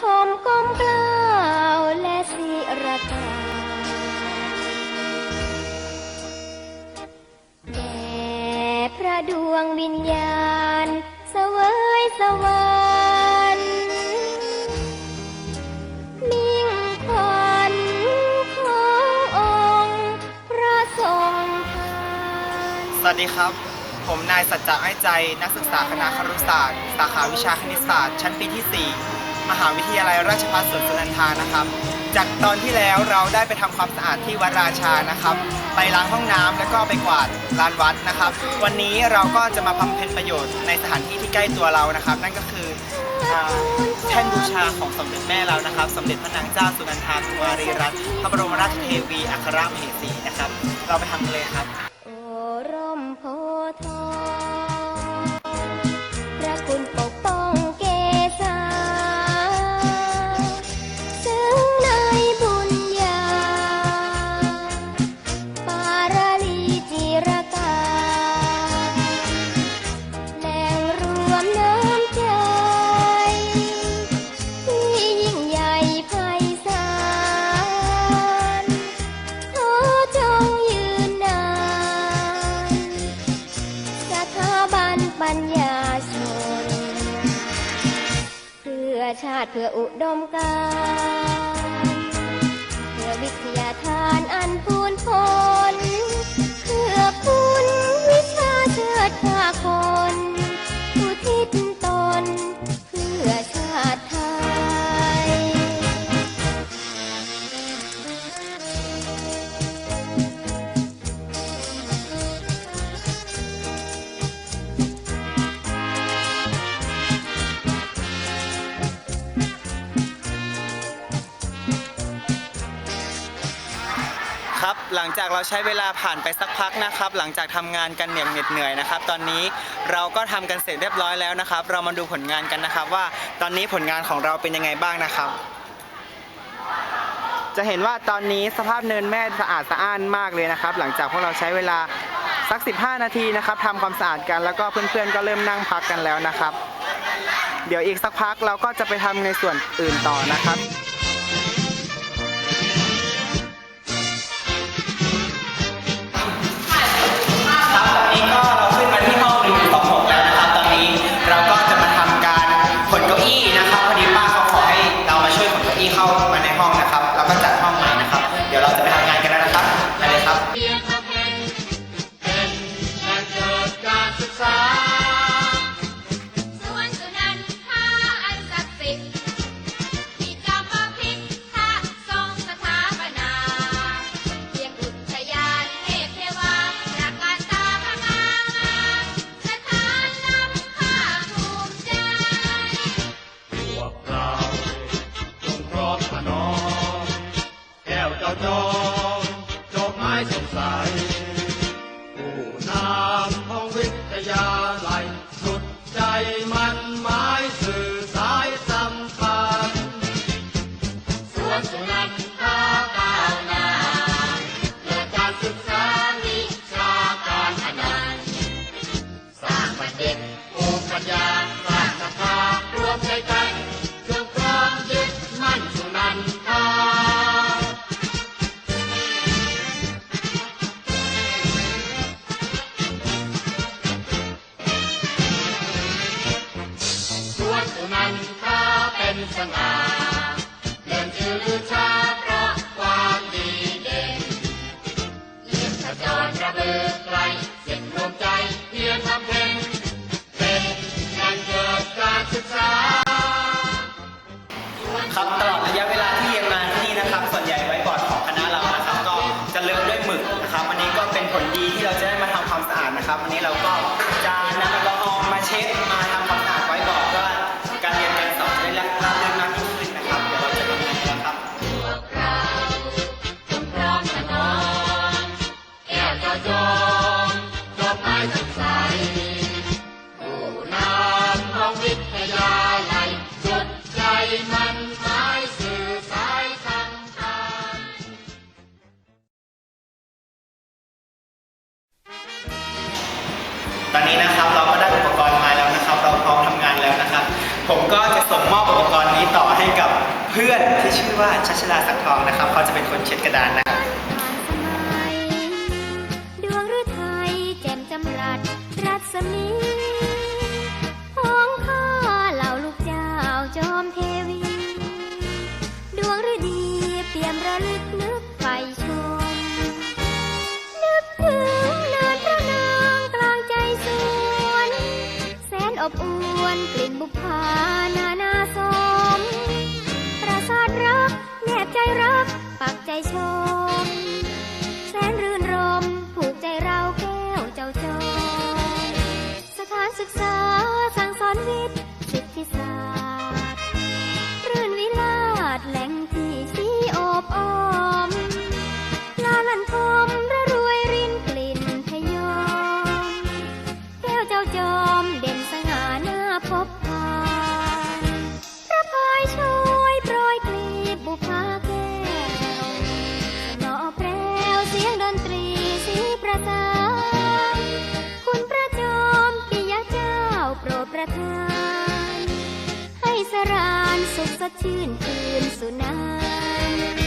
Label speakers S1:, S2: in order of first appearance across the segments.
S1: ชมก้มเกล้าวและศิรกาแด่พระดวงวิญญาณ เสวยสวรรค์มิ่งขวัญขององค์พระทรงทาน
S2: สวัสดีครับ ผมนายสัจจะให้ใจนักศึกษาคณะครุศาสตร์ สาขาวิชาคณิตศาสตร์ ชั้นปีที่ 4 มหาวิทยาลัยราชภัฏสวนสุนันทานะครับ จากตอนที่แล้วเราได้ไปทำความสะอาดที่วัดราชานะครับ ไปล้างห้องน้ำแล้วก็ไปกวาดลานวัดนะครับ วันนี้เราก็จะมาบำเพ็ญประโยชน์ในสถานที่ที่ใกล้ตัวเรานะครับ นั่นก็คือแท่นบูชาของสมเด็จแม่เรานะครับ สมเด็จพระนางเจ้าสุนันทาสุมารีรัตน์พระบรมราชเทวีอัครมเหสีนะครับ เราไปทำกันเลยครับ
S1: โอรมโพธิ์าติเพื่ออุดมการ เพื่อวิทยาทานอันพูนพ้น
S2: หลังจากเราใช้เวลาผ่านไปสักพักนะครับ หลังจากทำงานกันเหนื่อยเหนื่อยนะครับ ตอนนี้เราก็ทำกันเสร็จเรียบร้อยแล้วนะครับ เรามาดูผลงานกันนะครับ ว่าตอนนี้ผลงานของเราเป็นยังไงบ้างนะครับ จะเห็นว่าตอนนี้สภาพเนินแม่สะอาดสะอ้านมากเลยนะครับ หลังจากพวกเราใช้เวลาสัก 15 นาทีนะครับทำความสะอาดกันแล้วก็เพื่อนๆ ก็เริ่มนั่งพักกันแล้วนะครับ เดี๋ยวอีกสักพักเราก็จะไปทำในส่วนอื่นต่อนะครับ วันนี้เราก็จะนำแอ
S3: ล
S4: กอ
S2: ฮอล์มาเช็ดมา ว่าชัชดาสักทองนะครับ เขาจะเป็นคนเช็ดกระดานนะครับ
S1: ดวงฤทัยแจ่มจำรัดรัศมีของข้าเหล่าลูกเจ้าจอมเทวี ดวงฤดีเปี่ยมระลึกนึกไฟชม นึกถึงเนินพระนางกลางใจสวน แสนอบอวนกลิ่นบุพา ชม แสนรื่นรมผูกใจเราแก้วเจ้าจอยสถานศึกษาสั่งสอนวิทย์สิทธิศาสตร์รื่นวิลาศแหล่งที่สีอบอ้อมลาลันทม ดชื่นคืนสุนัน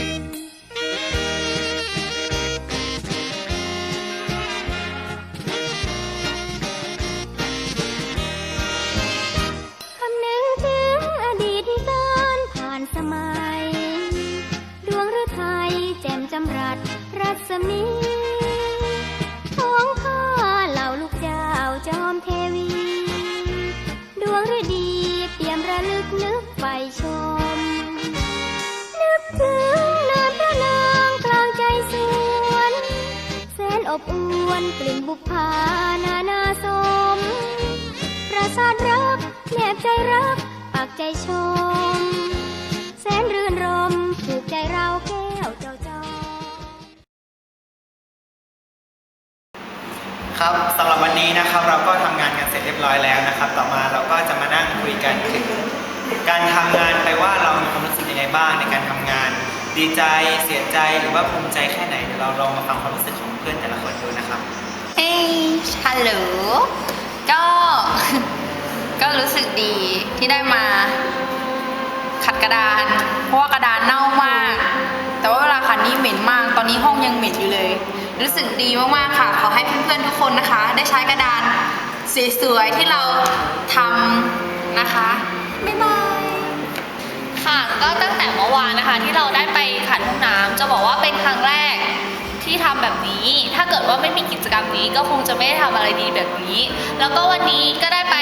S1: อบอวนกลิ่นบุพานานาสม ประสาทรักแนบใจรักปักใจชม แสนรื่นรมผูกใจเราแก้วเจ้าจอ
S2: ครับสำหรับวันนี้นะครับเราก็ทำงานกันเสร็จเรียบร้อยแล้วนะครับ ต่อมาเราก็จะมานั่งคุยกันถึงการทำงานไปว่าเรามีความรู้สึกยังไงบ้างในการทำงาน ดีใจเสียใจหรือว่าภูมิใจแค่ไหนเดี๋ยวเราลองมาฟังความรู้สึกของ เพื่อนแต่ละคนดูนะครับ
S5: เฮ้ยฮัลโหลก็ ก็รู้สึกดีที่ได้มา ขัดกระดาน เพราะว่ากระดานเน่ามาก แต่ว่าเวลาขัดนี่เหม็นมาก ตอนนี้ห้องยังเหม็นอยู่เลย รู้สึกดีมากๆค่ะ ขอให้เพื่อนๆทุกคนนะคะ ได้ใช้กระดานสวยๆที่เราทำนะคะ บ๊ายบาย
S6: ค่ะ ก็ตั้งแต่เมื่อวานนะคะที่เราได้ไปขันห้องน้ำจะบอกว่าเป็นครั้งแรก ที่ทำแบบนี้ ถ้าเกิดว่าไม่มีกิจกรรมนี้ก็คงจะไม่ได้ทำอะไรดีแบบนี้ แล้วก็วันนี้ก็ได้ไป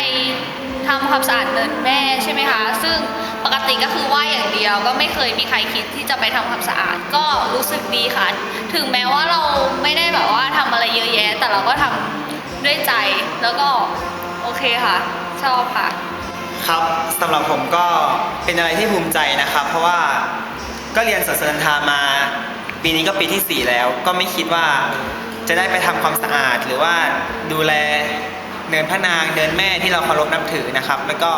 S6: ทำความสะอาดเนินแม่ใช่ไหมคะ ซึ่งปกติก็คือว่าอย่างเดียว ก็ไม่เคยมีใครคิดที่จะไปทำความสะอาด ก็รู้สึกดีค่ะ ถึงแม้ว่าเราไม่ได้แบบว่าทำอะไรเยอะแยะ แต่เราก็ทำด้วยใจ แล้วก็โอเคค่ะ ชอบค่ะ
S2: ครับสำหรับผมก็เป็นอะไรที่ภูมิใจนะครับ เพราะว่าก็เรียนสวนสนันทามา ปีนี้ก็ปีที่ 4 แล้ว ก็ไม่คิดว่าจะได้ไปทำความสะอาด หรือว่าดูแลเนินพระนางเดินแม่ที่เราเคารพนับถือนะครับ แล้วก็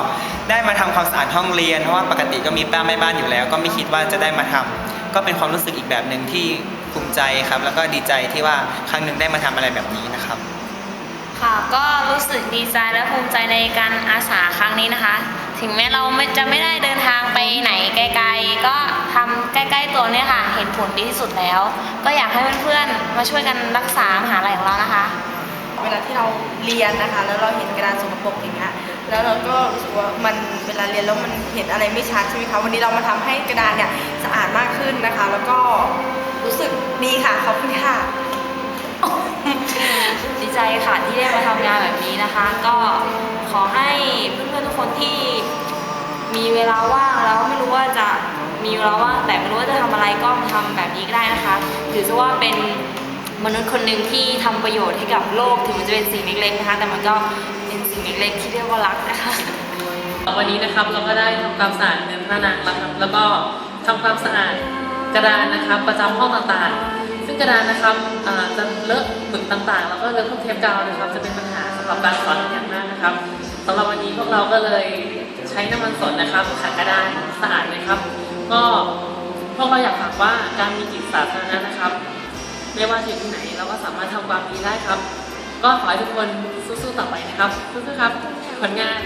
S2: ได้มาทำความสะอาดห้องเรียน เพราะว่าปกติก็มีป้าแม่บ้านอยู่แล้ว ก็ไม่คิดว่าจะได้มาทำก็เป็นความรู้สึกอีกแบบหนึ่งที่ภูมิใจครับ แล้วก็ดีใจที่ว่าครั้งหนึ่งได้มาทำอะไรแบบนี้นะครับ
S6: ค่ะก็รู้สึกดีใจและภูมิใจในการอาสาครั้งนี้นะคะ ถึงแม้เราไม่จะไม่ได้เดินทางไปไหนไกลๆ ก็ทำใกล้ๆตัวเนี่ยค่ะ เห็นผลดีที่สุดแล้ว ก็อยากให้เพื่อนๆ มาช่วยกันรักษามหาลัยของเรานะคะ
S7: เวลาที่เราเรียนนะคะ แล้วเราเห็นกระดานสกปรกอย่างเงี้ยแล้วเราก็รู้สึกว่ามันเวลาเรียนแล้วมันเห็นอะไรไม่ชัดใช่ไหมคะวันนี้เรามาทำให้กระดานเนี่ยสะอาดมากขึ้นนะคะ แล้วก็รู้สึกดีค่ะขอบคุณค่ะ
S6: ดีใจค่ะที่ได้มาทำงานแบบนี้นะคะ ก็ขอให้เพื่อนๆทุก คนที่มีเวลาว่างแล้วไม่รู้ว่าจะมีเวลาว่างแต่ไม่รู้ว่าจะทำอะไรก็ทำแบบนี้ก็ได้นะคะ ถือซะว่าเป็นมนุษย์คนหนึ่งที่ทำประโยชน์ให้กับโลกถึงมันจะเป็นสิ่งเล็กๆนะคะ แต่มันก็เป็นสิ่งเล็กๆที่เรียกว่ารักนะคะ
S8: วันนี้นะครับเราก็ได้ทำความสะอาดเนื้อพระนางแล้วครับแล้วก็ทำความสะอาดกระดานนะครับประจำห้องต่างๆ ซึ่งกระดานนะครับจะเลอะหมึกต่างๆ แล้วก็เลอะพวกเทปกาวนะครับ จะเป็นปัญหาสำหรับการสอนอย่างมากนะครับ สำหรับวันนี้พวกเราก็เลยใช้น้ำมันสดนะครับขัดกระดานสะอาดเลยครับ ก็พวกเราอยากฝากว่าการมีจิตสาธารณะนะครับ ไม่ว่าจะอยู่ที่ไหนเราก็สามารถทำความดีได้ครับ ก็ขอให้ทุกคนสู้ๆต่อไปนะครับสู้ๆครับผลงาน